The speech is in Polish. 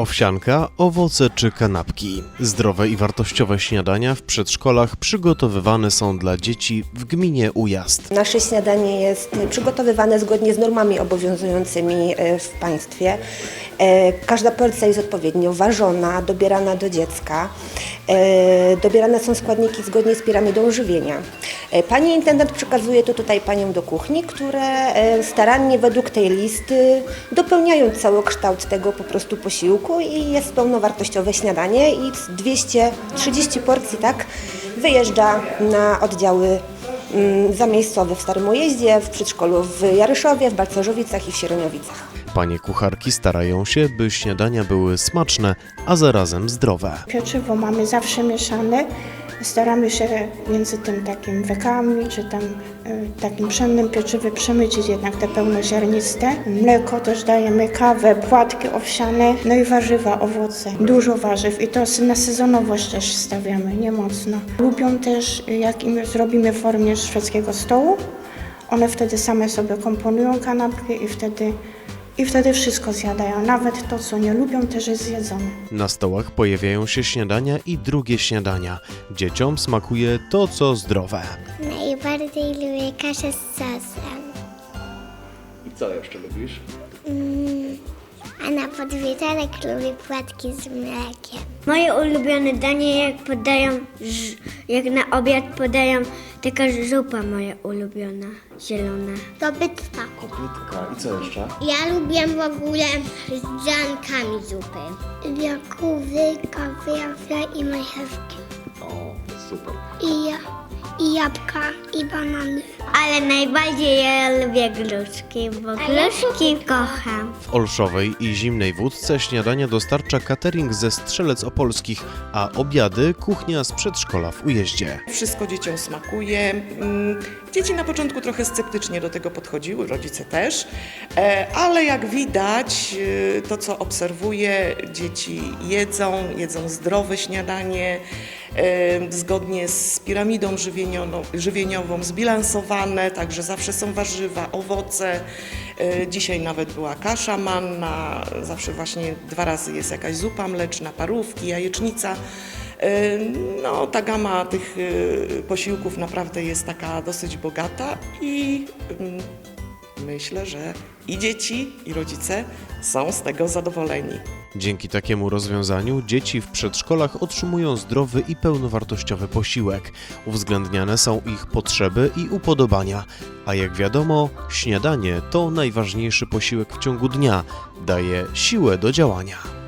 Owsianka, owoce czy kanapki. Zdrowe i wartościowe śniadania w przedszkolach przygotowywane są dla dzieci w gminie Ujazd. Nasze śniadanie jest przygotowywane zgodnie z normami obowiązującymi e, w państwie. E, Każda porcja jest odpowiednio ważona, dobierana do dziecka. E, Dobierane są składniki zgodnie z piramidą żywienia. E, Pani intendent przekazuje to tutaj paniom do kuchni, które starannie według tej listy dopełniają całokształt tego po prostu posiłku i jest pełnowartościowe śniadanie i z 230 porcji tak wyjeżdża na oddziały mm, zamiejscowe w Starym Ujeździe, w przedszkolu w Jaryszowie, w Balcerzowicach i w Sieroniowicach. Panie kucharki starają się, by śniadania były smaczne, a zarazem zdrowe. Pieczywo mamy zawsze mieszane. Staramy się między tym takim wekami, czy tam y, takim pszennym pieczywem przemycić jednak te pełnoziarniste. Mleko też dajemy, kawę, płatki owsiane, no i warzywa, owoce. Dużo warzyw i to na sezonowość też stawiamy, nie mocno. Lubią też, jak im zrobimy w formie szwedzkiego stołu, one wtedy same sobie komponują kanapki i wtedy, i wtedy wszystko zjadają. Nawet to, co nie lubią, też jest zjedzone. Na stołach pojawiają się śniadania i drugie śniadania. Dzieciom smakuje to, co zdrowe. Najbardziej lubię kaszę z sosem. I co jeszcze lubisz? Na podwieczorek lubię płatki z mlekiem. Moje ulubione danie, jak podają, jak na obiad podają taka zupa moja ulubiona, zielona. To bytwa. Kopytka. I co jeszcze? Ja lubię w ogóle z dziankami zupy. Jakuwy, kawiarze i marchewki. O, super. I, ja, I jabłka, i banany. Ale najbardziej ja lubię gruszki, bo gruszki kocham. W Olszowej i Zimnej Wódce śniadania dostarcza catering ze Strzelec Opolskich, a obiady kuchnia z przedszkola w Ujeździe. Wszystko dzieciom smakuje. Mm, Dzieci na początku trochę sceptycznie do tego podchodziły, rodzice też, E, ale jak widać, e, to co obserwuję, dzieci jedzą, jedzą zdrowe śniadanie, zgodnie z piramidą żywieniową, zbilansowane, także zawsze są warzywa, owoce. E, Dzisiaj nawet była kasza manna, zawsze właśnie dwa razy jest jakaś zupa mleczna, parówki, jajecznica. No, ta gama tych e, posiłków naprawdę jest taka dosyć bogata i myślę, że i dzieci, i rodzice są z tego zadowoleni. Dzięki takiemu rozwiązaniu dzieci w przedszkolach otrzymują zdrowy i pełnowartościowy posiłek. Uwzględniane są ich potrzeby i upodobania. A jak wiadomo, śniadanie to najważniejszy posiłek w ciągu dnia. Daje siłę do działania.